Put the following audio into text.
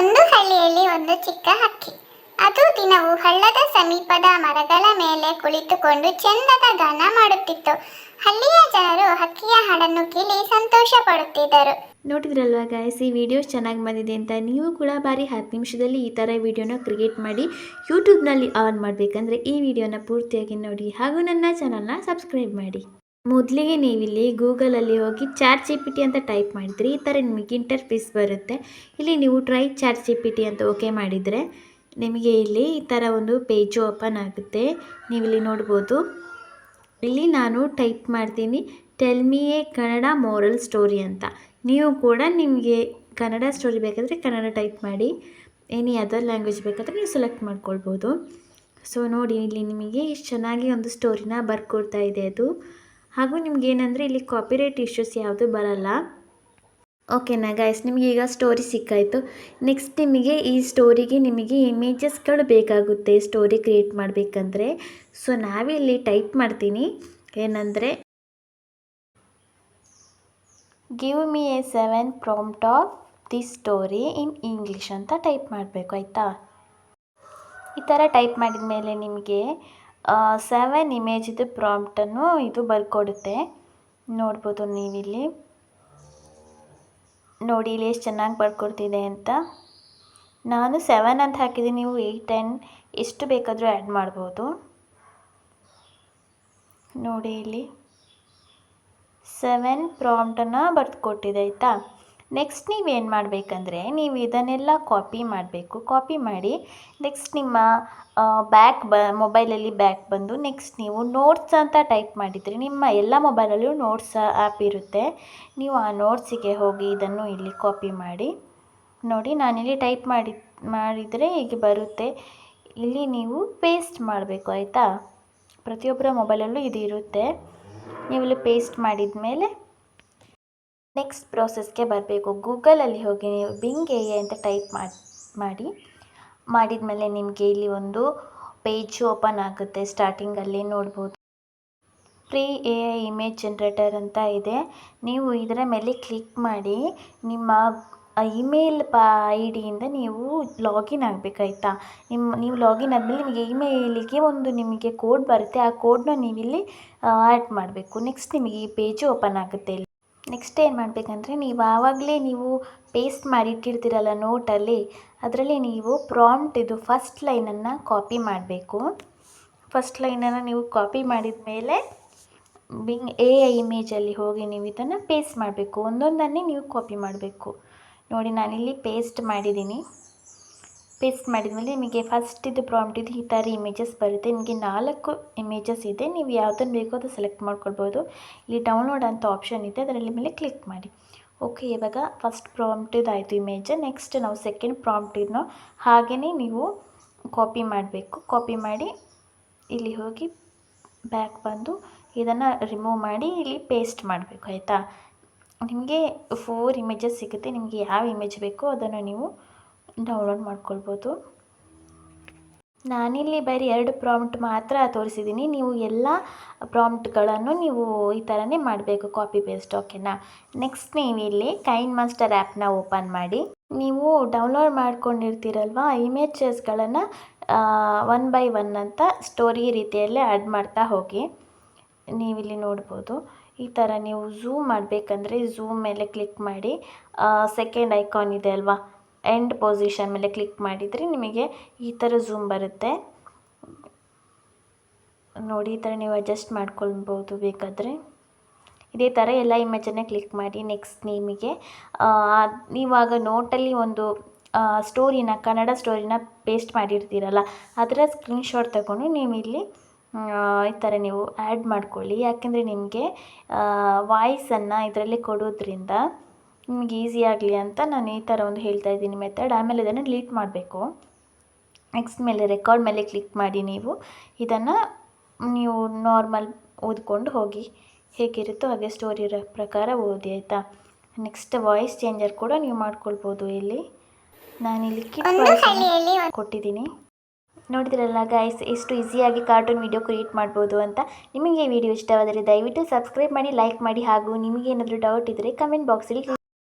ಒಂದು ಹಳ್ಳಿಯಲ್ಲಿ ಒಂದು ಚಿಕ್ಕ ಹಕ್ಕಿ. ಅದು ದಿನವೂ ಹಳ್ಳದ ಸಮೀಪದ ಮರಗಳ ಮೇಲೆ ಕುಳಿತುಕೊಂಡು ಚೆಂದದ ಗಾನ ಮಾಡುತ್ತಿತ್ತು. ಹಳ್ಳಿಯ ಜನರು ಹಕ್ಕಿಯ ಹಾಡನ್ನು ಕೇಳಿ ಸಂತೋಷ ಪಡುತ್ತಿದ್ದರು. ನೋಡಿದ್ರಲ್ವಾ ಗಾಯಸ್ ಈ ವಿಡಿಯೋಸ್ ಚೆನ್ನಾಗಿ ಬಂದಿದೆ ಅಂತ ನೀವು ಕೂಡ ಬಾರಿ ಹತ್ತು ನಿಮಿಷದಲ್ಲಿ ಈ ಥರ ವಿಡಿಯೋನ ಕ್ರಿಯೇಟ್ ಮಾಡಿ ಯೂಟ್ಯೂಬ್ನಲ್ಲಿ ಆನ್ ಮಾಡಬೇಕಂದ್ರೆ ಈ ವಿಡಿಯೋನ ಪೂರ್ತಿಯಾಗಿ ನೋಡಿ ಹಾಗೂ ನನ್ನ ಚಾನಲ್ನ ಸಬ್ಸ್ಕ್ರೈಬ್ ಮಾಡಿ. ಮೊದಲಿಗೆ ನೀವಿಲ್ಲಿ ಗೂಗಲಲ್ಲಿ ಹೋಗಿ ಚಾಟ್ ಜಿ ಪಿ ಟಿ ಅಂತ ಟೈಪ್ ಮಾಡಿದ್ರಿ, ಈ ಥರ ನಿಮಗೆ ಇಂಟರ್ಫೇಸ್ ಬರುತ್ತೆ. ಇಲ್ಲಿ ನೀವು try chat G P T ಅಂತ ಓಕೆ ಮಾಡಿದರೆ ನಿಮಗೆ ಇಲ್ಲಿ ಈ ಥರ ಒಂದು ಪೇಜು ಓಪನ್ ಆಗುತ್ತೆ. ನೀವಿಲ್ಲಿ ನೋಡ್ಬೋದು. ಇಲ್ಲಿ ನಾನು ಟೈಪ್ ಮಾಡ್ತೀನಿ, tell me a Kannada moral story ಅಂತ. ನೀವು ಕೂಡ ನಿಮಗೆ ಕನ್ನಡ ಸ್ಟೋರಿ ಬೇಕಾದರೆ ಕನ್ನಡ ಟೈಪ್ ಮಾಡಿ, ಎನಿ ಅದರ್ ಲ್ಯಾಂಗ್ವೇಜ್ ಬೇಕಾದರೆ ನೀವು ಸೆಲೆಕ್ಟ್ ಮಾಡ್ಕೊಳ್ಬೋದು. ಸೊ ನೋಡಿ, ಇಲ್ಲಿ ನಿಮಗೆ ಎಷ್ಟು ಚೆನ್ನಾಗಿ ಒಂದು ಸ್ಟೋರಿನ ಬರ್ಕೊಡ್ತಾ ಇದೆ ಅದು. ಹಾಗೂ ನಿಮ್ಗೆ ಏನಂದರೆ ಇಲ್ಲಿ ಕಾಪಿರೈಟ್ ಇಶ್ಯೂಸ್ ಯಾವುದೂ ಬರಲ್ಲ. ಓಕೆನಾ ಗೈಸ್ ನಿಮಗೆ ಈಗ ಸ್ಟೋರಿ ಸಿಕ್ಕಾಯಿತು. ನೆಕ್ಸ್ಟ್ ನಿಮಗೆ ಈ ಸ್ಟೋರಿಗೆ ನಿಮಗೆ ಇಮೇಜಸ್ಗಳು ಬೇಕಾಗುತ್ತೆ ಸ್ಟೋರಿ ಕ್ರಿಯೇಟ್ ಮಾಡಬೇಕಂದ್ರೆ. ಸೊ ನಾವಿಲ್ಲಿ ಟೈಪ್ ಮಾಡ್ತೀನಿ. ಏನಂದರೆ give me a seven prompt of the story in English ಅಂತ ಟೈಪ್ ಮಾಡಬೇಕು, ಆಯಿತಾ? ಈ ಥರ ಟೈಪ್ ಮಾಡಿದ ಮೇಲೆ ನಿಮಗೆ ಸೆವೆನ್ ಇಮೇಜಿದು ಪ್ರಾಂಪ್ಟನ್ನು ಇದು ಬರ್ಕೊಡುತ್ತೆ. ನೋಡ್ಬೋದು ನೀವಿಲ್ಲಿ. ನೋಡಿ, ಇಲ್ಲಿ ಎಷ್ಟು ಚೆನ್ನಾಗಿ ಬರ್ಕೊಡ್ತಿದೆ ಅಂತ. ನಾನು ಸೆವೆನ್ ಅಂತ ಹಾಕಿದ್ದೀನಿ, ನೀವು ಏಯ್ಟ್ ಟೆನ್ ಎಷ್ಟು ಬೇಕಾದರೂ ಆ್ಯಡ್ ಮಾಡ್ಬೋದು. ನೋಡಿ ಇಲ್ಲಿ. ಸೆವೆನ್ ಪ್ರಾಂಪ್ಟನ್ನು ಬರೆದು ಕೊಟ್ಟಿದೆ ಆಯಿತಾ? ನೆಕ್ಸ್ಟ್ ನೀವೇನು ಮಾಡಬೇಕಂದ್ರೆ, ನೀವು ಇದನ್ನೆಲ್ಲ ಕಾಪಿ ಮಾಡಬೇಕು. ಕಾಪಿ ಮಾಡಿ ನೆಕ್ಸ್ಟ್ ನಿಮ್ಮ ಬ್ಯಾಕ್ ಬ ಮೊಬೈಲಲ್ಲಿ ಬ್ಯಾಕ್ ಬಂದು ನೆಕ್ಸ್ಟ್ ನೀವು ನೋಟ್ಸ್ ಅಂತ ಟೈಪ್ ಮಾಡಿದರೆ, ನಿಮ್ಮ ಎಲ್ಲ ಮೊಬೈಲಲ್ಲೂ ನೋಟ್ಸ್ ಆ್ಯಪ್ ಇರುತ್ತೆ. ನೀವು ಆ ನೋಟ್ಸಿಗೆ ಹೋಗಿ ಇದನ್ನು ಇಲ್ಲಿ ಕಾಪಿ ಮಾಡಿ, ನೋಡಿ ನಾನಿಲ್ಲಿ ಟೈಪ್ ಮಾಡಿ, ಮಾಡಿದರೆ ಹೀಗೆ ಬರುತ್ತೆ. ಇಲ್ಲಿ ನೀವು ಪೇಸ್ಟ್ ಮಾಡಬೇಕು, ಆಯಿತಾ? ಪ್ರತಿಯೊಬ್ಬರ ಮೊಬೈಲಲ್ಲೂ ಇದು ಇರುತ್ತೆ. ನೀವು ಇಲ್ಲಿ ಪೇಸ್ಟ್ ಮಾಡಿದ ಮೇಲೆ ನೆಕ್ಸ್ಟ್ ಪ್ರೋಸೆಸ್ಗೆ ಬರಬೇಕು. ಗೂಗಲಲ್ಲಿ ಹೋಗಿ ನೀವು ಬಿಂಗ್ ಎ ಅಂತ ಟೈಪ್ ಮಾಡಿ ಮಾಡಿ. ಮಾಡಿದ ಮೇಲೆ ನಿಮಗೆ ಇಲ್ಲಿ ಒಂದು ಪೇಜ್ ಓಪನ್ ಆಗುತ್ತೆ ಸ್ಟಾರ್ಟಿಂಗಲ್ಲಿ ನೋಡ್ಬೋದು. Free A I image generator ಅಂತ ಇದೆ. ನೀವು ಇದರ ಮೇಲೆ ಕ್ಲಿಕ್ ಮಾಡಿ ನಿಮ್ಮ ಇಮೇಲ್ ಪ ಐ ಡಿಯಿಂದ ನೀವು ಲಾಗಿನ್ ಆಗಬೇಕಾಯ್ತಾ? ನಿಮ್ಮ, ನೀವು ಲಾಗಿನ್ ಆದಮೇಲೆ ನಿಮಗೆ ಇಮೇಲಿಗೆ ಒಂದು ನಿಮಗೆ ಕೋಡ್ ಬರುತ್ತೆ. ಆ ಕೋಡನ್ನ ನೀವಿಲ್ಲಿ ಆ್ಯಡ್ ಮಾಡಬೇಕು. ನೆಕ್ಸ್ಟ್ ನಿಮಗೆ ಈ ಪೇಜು ಓಪನ್ ಆಗುತ್ತೆ ಇಲ್ಲಿ. ನೆಕ್ಸ್ಟ್ ಏನು ಮಾಡಬೇಕಂದ್ರೆ ನೀವು ಆವಾಗಲೇ ನೀವು ಪೇಸ್ಟ್ ಮಾಡಿಟ್ಟಿರ್ತೀರಲ್ಲ ನೋಟಲ್ಲಿ ಅದರಲ್ಲಿ ನೀವು ಪ್ರಾಂಪ್ಟ್ ಇದು ಫಸ್ಟ್ ಲೈನನ್ನು ಕಾಪಿ ಮಾಡಬೇಕು. ಫಸ್ಟ್ ಲೈನನ್ನು ನೀವು ಕಾಪಿ ಮಾಡಿದ ಮೇಲೆ ಬಿಂಗ್ ಎ ಐ ಇಮೇಜಲ್ಲಿ ಹೋಗಿ ನೀವು ಇದನ್ನು ಪೇಸ್ಟ್ ಮಾಡಬೇಕು. ಒಂದೊಂದನ್ನೇ ನೀವು ಕಾಪಿ ಮಾಡಬೇಕು. ನೋಡಿ ನಾನಿಲ್ಲಿ ಪೇಸ್ಟ್ ಮಾಡಿದ್ದೀನಿ ಪೇಸ್ಟ್ ಮಾಡಿದ್ಮೇಲೆ ನಿಮಗೆ ಫಸ್ಟ್ ಇದು ಪ್ರಾಂಪ್ಟ್ ಇದು ಈ ಥರ ಇಮೇಜಸ್ ಬರುತ್ತೆ. ನಿಮಗೆ ನಾಲ್ಕು ಇಮೇಜಸ್ ಇದೆ. ನೀವು ಯಾವುದನ್ನು ಬೇಕೋ ಅದು ಸೆಲೆಕ್ಟ್ ಮಾಡ್ಕೊಳ್ಬೋದು. ಇಲ್ಲಿ ಡೌನ್ಲೋಡ್ ಅಂತ ಆಪ್ಷನ್ ಇದೆ. ಅದರಲ್ಲಿ ಮೇಲೆ ಕ್ಲಿಕ್ ಮಾಡಿ. ಓಕೆ ಇವಾಗ ಫಸ್ಟ್ ಪ್ರಾಂಪ್ಟ್ ಇದಾಯಿತು ಇಮೇಜ್ ನೆಕ್ಸ್ಟ್ ನಾವು ಸೆಕೆಂಡ್ ಪ್ರಾಂಪ್ಟ್ ಇದನ್ನು ಹಾಗೆಯೇ ನೀವು ಕಾಪಿ ಮಾಡಬೇಕು. ಕಾಪಿ ಮಾಡಿ ಇಲ್ಲಿ ಹೋಗಿ ಬ್ಯಾಕ್ ಬಂದು ಇದನ್ನು ರಿಮೂವ್ ಮಾಡಿ ಇಲ್ಲಿ ಪೇಸ್ಟ್ ಮಾಡಬೇಕು, ಆಯಿತಾ? ನಿಮಗೆ ಫೋರ್ ಇಮೇಜಸ್ ಸಿಗುತ್ತೆ. ನಿಮಗೆ ಯಾವ ಇಮೇಜ್ ಬೇಕೋ ಅದನ್ನು ನೀವು ಡೌನ್ಲೋಡ್ ಮಾಡ್ಕೊಳ್ಬೋದು. ನಾನಿಲ್ಲಿ ಬರೀ ಎರಡು ಪ್ರಾಂಪ್ಟ್ ಮಾತ್ರ ತೋರಿಸಿದ್ದೀನಿ. ನೀವು ಎಲ್ಲ ಪ್ರಾಂಪ್ಟ್ಗಳನ್ನು ನೀವು ಈ ಥರನೇ ಮಾಡಬೇಕು ಕಾಪಿ ಪೇಸ್ಟ್ ಓಕೆನಾ ನೆಕ್ಸ್ಟ್ ನೀವಿಲ್ಲಿ ಕೈನ್ ಮಾಸ್ಟರ್ ಆ್ಯಪ್ನ ಓಪನ್ ಮಾಡಿ. ನೀವು ಡೌನ್ಲೋಡ್ ಮಾಡ್ಕೊಂಡಿರ್ತೀರಲ್ವ ಇಮೇಜಸ್ಗಳನ್ನು ಒನ್ ಬೈ ಒನ್ ಅಂತ ಸ್ಟೋರಿ ರೀತಿಯಲ್ಲೇ ಆ್ಯಡ್ ಮಾಡ್ತಾ ಹೋಗಿ. ನೀವಿಲ್ಲಿ ನೋಡ್ಬೋದು. ಈ ಥರ ನೀವು ಝೂಮ್ ಮಾಡಬೇಕಂದ್ರೆ ಝೂಮ್ ಮೇಲೆ ಕ್ಲಿಕ್ ಮಾಡಿ ಸೆಕೆಂಡ್ ಐಕಾನ್ ಇದೆ ಅಲ್ವಾ? ಎಂಡ್ ಪೊಸಿಷನ್ ಮೇಲೆ ಕ್ಲಿಕ್ ಮಾಡಿದರೆ ನಿಮಗೆ ಈ ಥರ ಝೂಮ್ ಬರುತ್ತೆ. ನೋಡಿ, ಈ ಥರ ನೀವು ಅಡ್ಜಸ್ಟ್ ಮಾಡ್ಕೊಳ್ಬೋದು ಬೇಕಾದರೆ. ಇದೇ ಥರ ಎಲ್ಲ ಇಮೇಜನ್ನೇ ಕ್ಲಿಕ್ ಮಾಡಿ ನೆಕ್ಸ್ಟ್ ನಿಮಗೆ. ನೀವಾಗ ನೋಟಲ್ಲಿ ಒಂದು ಸ್ಟೋರಿನ ಕನ್ನಡ ಸ್ಟೋರಿನ ಪೇಸ್ಟ್ ಮಾಡಿರ್ತೀರಲ್ಲ, ಅದರ ಸ್ಕ್ರೀನ್ಶಾಟ್ ತಗೊಂಡು ನೀವು ಇಲ್ಲಿ ಈ ಥರ ನೀವು ಆ್ಯಡ್ ಮಾಡ್ಕೊಳ್ಳಿ. ಯಾಕೆಂದರೆ ನಿಮಗೆ ವಾಯ್ಸನ್ನು ಇದರಲ್ಲಿ ಕೊಡೋದ್ರಿಂದ ನಿಮ್ಗೆ ಈಸಿ ಆಗಲಿ ಅಂತ ನಾನು ಈ ಥರ ಒಂದು ಹೇಳ್ತಾ ಇದ್ದೀನಿ ಮೆಥಡ್ ಆಮೇಲೆ ಇದನ್ನು ಡಿಲೀಟ್ ಮಾಡಬೇಕು. ನೆಕ್ಸ್ಟ್ ಮೇಲೆ ರೆಕಾರ್ಡ್ ಮೇಲೆ ಕ್ಲಿಕ್ ಮಾಡಿ ನೀವು. ಇದನ್ನು ನೀವು ನಾರ್ಮಲ್ ಓದ್ಕೊಂಡು ಹೋಗಿ ಹೇಗಿರುತ್ತೋ ಹಾಗೆ ಸ್ಟೋರಿ ಪ್ರಕಾರ ಓದಿ ಆಯಿತಾ? ನೆಕ್ಸ್ಟ್ ವಾಯ್ಸ್ ಚೇಂಜರ್ ಕೂಡ ನೀವು ಮಾಡ್ಕೊಳ್ಬೋದು ಇಲ್ಲಿ. ನಾನು ಕಿಟ್ ಹಳ್ಳಿಯಲ್ಲಿ ಕೊಟ್ಟಿದ್ದೀನಿ. ನೋಡಿದ್ರಲ್ಲ ಗಾಯ್ಸ್ ಎಷ್ಟು ಈಸಿಯಾಗಿ ಕಾರ್ಟೂನ್ ವಿಡಿಯೋ ಕ್ರಿಯೇಟ್ ಮಾಡ್ಬೋದು ಅಂತ. ನಿಮಗೆ ಈ ವಿಡಿಯೋ ಇಷ್ಟವಾದರೆ ದಯವಿಟ್ಟು ಸಬ್ಸ್ಕ್ರೈಬ್ ಮಾಡಿ ಲೈಕ್ ಮಾಡಿ ಹಾಗೂ ನಿಮಗೆ ಏನಾದರೂ ಡೌಟ್ ಇದ್ದರೆ ಕಮೆಂಟ್ ಬಾಕ್ಸಲ್ಲಿ